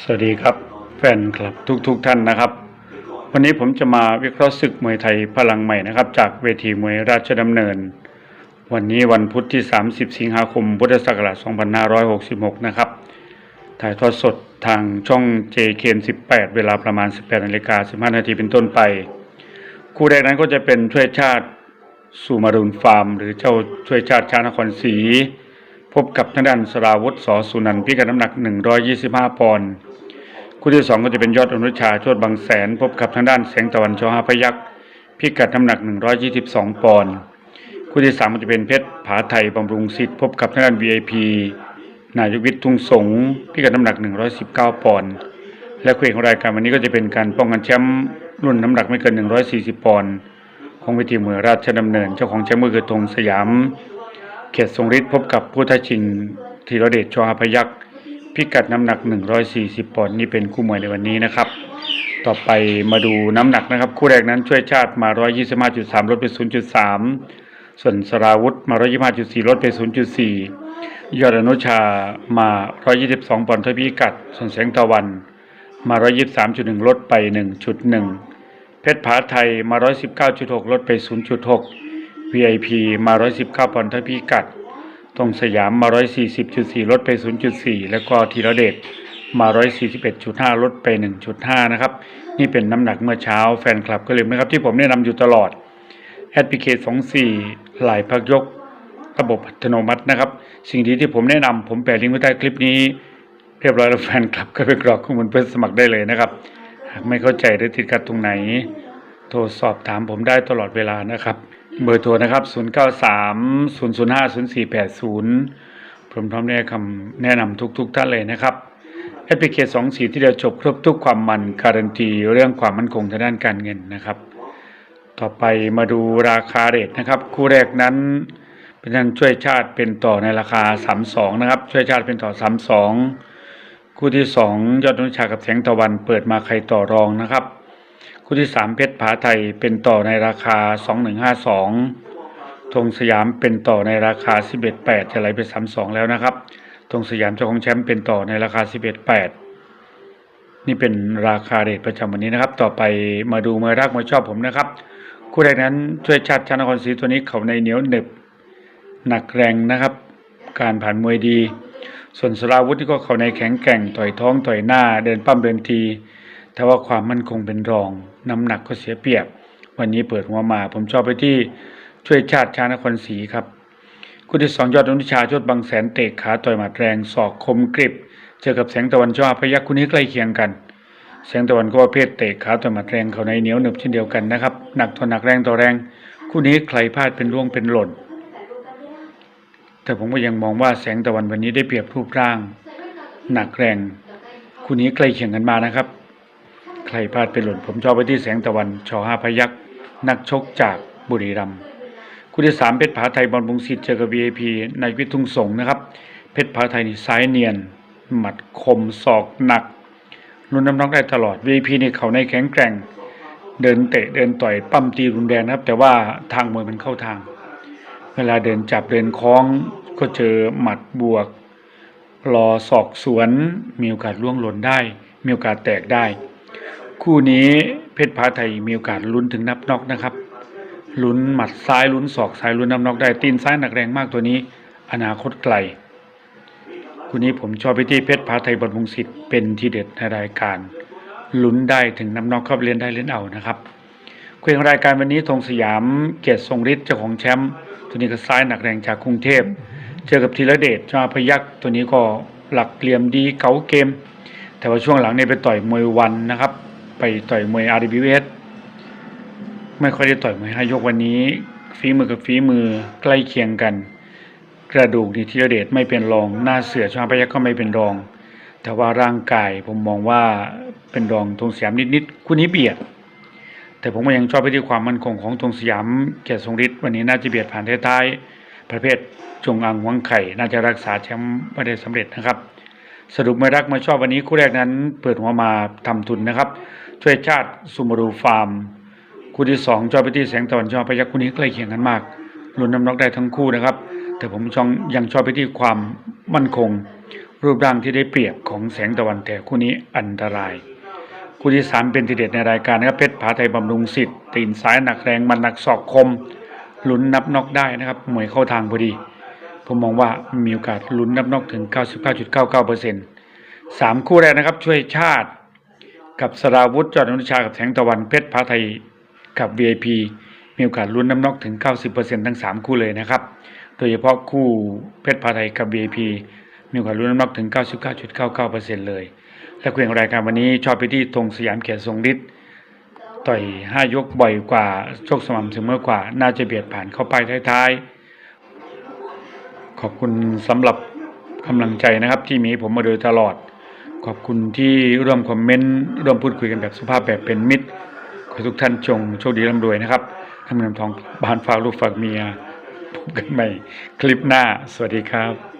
สวัสดีครับแฟนคลับทุกๆทท่านนะครับ วันนี้ผมจะมาวิเคราะห์ศึกมวยไทยพลังใหม่นะครับ จากเวทีมวยราชดำเนิน วันนี้วันพุธที่ 30 สิงหาคม พุทธศักราช 2566 นะครับ ถ่ายทอดสดทางช่อง JKN 18 เวลาประมาณ 18นาฬิกา15นาทีเป็นต้นไป คู่แรกนั้นก็จะเป็นช่วยชาติสุมารุนฟาร์ม หรือเจ้าช่วยชาติชานครศรี พบกับทางด้านสราวุธสอสุนันท์พิกัดน้ำหนัก 125 ปอนด์คู่ที่สองก็จะเป็นยอดอนุชาโชดบางแสน พบกับทางด้านแสงตะวันชอหาพยักษ์พิกัดน้ำหนัก 122 ปอนด์คู่ที่สามก็จะเป็นเพชรผาไทยบำรุงสิทธิ์พบกับทางด้าน VIP นายกวิทย์ทุ่งสงพิกัดน้ำหนัก 119 ปอนด์และคู่เอกของรายการวันนี้ก็จะเป็นการป้องกันแชมป์รุ่นน้ำหนักไม่เกิน 140 ปอนด์ของเวทีมวยราชดำเนิน เจ้าของแชมป์ก็คือธงสยาม เขตทรงฤทธิ์พบกับผู้ท้าชิงธีรเดชชอหาพยักษ์พิกัดน้ำหนัก 140 ปอนด์นี่เป็นคู่มวยในวันนี้นะครับ ต่อไปมาดูน้ำหนักนะครับ คู่แรกนั้นช่วยชาติมา 125.3 ลดไป 0.3 ส่วนสราวุธมา 125.4 ลดไป 0.4 ยอดอนุชามา 122 ปอนด์เท่าพิกัด ส่วนแสงตะวัน มา 123.1 ลดไป 1.1 เพชรผาไทยมา 119.6 ลดไป 0.6 VIP มา 119ปอนด์เท่าพิกัด ตรงสยามมา 140.4 ลดไป 0.4 แล้วก็ธีรเดชมา 141.5 ลดไป 1.5 นะครับ นี่เป็นน้ำหนักเมื่อเช้าแฟนคลับก็เลยนะครับ ที่ผมแนะนำอยู่ตลอดแอดพิเคชัน24หลายพักยก ระบบอัตโนมัตินะครับ สิ่งดีที่ผมแนะนำผมแปะลิงก์ไว้ใต้คลิปนี้ เรียบร้อยแล้วแฟนคลับก็ไปกรอกข้อมูลเพื่อสมัครได้เลยนะครับ หากไม่เข้าใจหรือติดขัดตรงไหน โทรสอบถามผมได้ตลอดเวลานะครับ เบอร์โทรนะครับ 093 005 0480 ผมพร้อมได้คำแนะนำทุกๆทท่านเลยนะครับแอปพลิเคชันสีที่เดียวจบครบทุกความมันการันตีเรื่องความมั่นคงทางด้านการเงินนะครับ ต่อไปมาดูราคาเรทนะครับ คู่แรกนั้นเป็นทางช่วยชาติเป็นต่อในราคา 32 นะครับ ช่วยชาติเป็นต่อ 32 คู่ที่ 2 ยอดนุชากับแสงตะวันเปิดมาใครต่อรองนะครับ คู่ที่ 3 เพชรผาไทยเป็นต่อในราคา 2152ธงสยามเป็นต่อในราคา 11.8จะไหลไป 32 แล้วนะครับธงสยามเจ้าของแชมป์เป็นต่อในราคา 11.8 นี่เป็นราคาเรทประจำวันนี้นะครับ ต่อไปมาดูมวยรักมวยชอบผมนะครับ คู่แรกนั้นช่วยชาติชานครศรีตัวนี้เขาในเหนียวหนึบหนักแรงนะครับ การผ่านมวยดี ส่วนสราวุธที่ก็เขาในแข็งแกร่งต่อยท้องต่อยหน้าเดินปั้มเดินที แต่ว่าความมั่นคงเป็นรองน้ำหนักก็เสียเปรียบ วันนี้เปิดหัวมา ผมชอบไปที่ช่วยชาติชานครศรีครับคู่ที่สองยอดอนุชาโชดบางแสนเตะขาต่อยหมัดแรงศอกคมกริบเจอกับแสงตะวันชอพยักคู่นี้ใกล้เคียงกัน แสงตะวันก็ประเภทเตะขาต่อยหมัดแรงเขาในเหนียวหนึบเช่นเดียวกันนะครับหนักทนหนักแรงต่อแรง คู่นี้ใครพลาดเป็นร่วงเป็นหล่น แต่ผมก็ยังมองว่าแสงตะวันวันนี้ได้เปรียบรูปร่าง หนักแรง คู่นี้ใกล้เคียงกันมานะครับ ใครพลาดเป็นหล่นผมชอบไปที่แสงตะวันชอห้าพยักนักชกจากบุรีรัมย์คู่ที่สามเพชรผาไทยบอลบุงสิทธิ์เจอกับ VIP ในวิทุงสงนะครับ เพชรผาไทยนี่ซ้ายเนียน หมัดคมศอกหนักรุนน้ำหนักได้ตลอด VIP นี่เขาในแข็งแกร่ง เดินเตะเดินต่อยปั้มตีรุนแรงนะครับ แต่ว่าทางมวยมันเข้าทาง เวลาเดินจับเดินคล้องก็เจอหมัดบวกรอศอกสวนมีโอกาสล่วงหล่นได้ มีโอกาสแตกได้ คู่นี้เพชรผาไทยมีโอกาสลุ้นถึงนับน็อกนะครับลุ้นหมัดซ้ายลุ้นศอกซ้ายลุ้นน้ำนอกได้ตีนซ้ายหนักแรงมากตัวนี้ อนาคตไกลคู่นี้ผมชอบไปที่เพชรพาไทยบอลมุงสิทธิ์เป็นทีเด็ดในรายการลุ้นได้ถึงน้ำนอกเข้าเล่นได้เล่นเอานะครับคุยของรายการวันนี้ธงสยามเกียรติทรงฤทธิ์เจ้าของแชมป์ตัวนี้ก็ซ้ายหนักแรงจากกรุงเทพเจอกับธีรเดชชาพยักตัวนี้ก็หลักเหลี่ยมดีเก๋าเกม แต่ว่าช่วงหลังเนี่ยไปต่อยมวยวันนะครับ ไปต่อยมวย RWS ไม่ค่อยได้ต่อยมวยห้ายกวันนี้ฝีมือกับฝีมือใกล้เคียงกัน กระดูกนี่ธีรเดชไม่เป็นรองหน้าเสือชางพยักก็ไม่เป็นรอง แต่ว่าร่างกายผมมองว่าเป็นรองธงสยามนิดๆคู่นี้เบียด แต่ผมก็ยังชอบไปที่ความมั่นคงของธงสยามเกียรติทรงฤทธิ์วันนี้น่าจะเบียดผ่านท้ายๆประเภทจงอางหวังไข่น่าจะรักษาแชมป์ไม่ได้สำเร็จนะครับสรุปไม่รักไม่ชอบวันนี้คู่แรกนั้นเปิดหัวมาทำทุนนะครับ ช่วยชาติสุมารูฟาร์ม คู่ที่สองจอไปที่แสงตะวันชอพยักคู่นี้ใกล้เคียงกันมากลุ้นน้ำน็อกได้ทั้งคู่นะครับ แต่ผมชองยังชอบไปที่ความมั่นคง รูปร่างที่ได้เปรียบของแสงตะวันแต่คู่นี้อันตราย คู่ที่สามเป็นทีเด็ดในรายการนะครับเพชรผาไทยบำรุงสิทธิ์ตีนซ้ายหนักแรงมันหนักศอกคมลุ้นนับน็อกได้นะครับมวยเข้าทางพอดี ผมมองว่ามีโอกาสลุ้นนับน็อกถึง 99.99%สามคู่แรกนะครับช่วยชาติ กับสราวุธจอดอนุชากับแสงตะวันเพชรพาไทยกับ VIP มีโอกาสลุ้นน้ำนอกถึง 90%ทั้ง 3 คู่เลยนะครับ โดยเฉพาะคู่เพชรพาไทยกับ VIP มีโอกาสลุ้นน้ำนอกถึง 99.99%เลย และคู่แข่งรายการวันนี้ชอบไปที่ธงสยามเกียรติทรงฤทธิ์ต่อย 5 ยกบ่อยกว่าโชคสม่ำเสมอกว่า น่าจะเบียดผ่านเข้าไปท้ายๆ ขอบคุณสำหรับกำลังใจนะครับที่มีผมมาโดยตลอด ขอบคุณที่ร่วมคอมเมนต์ร่วมพูดคุยกันแบบสุภาพแบบเป็นมิตร ขอทุกท่านจงโชคดีร่ำรวยนะครับทำเงินทองบานฝากลูกฝากเมียพบกันใหม่คลิปหน้า สวัสดีครับ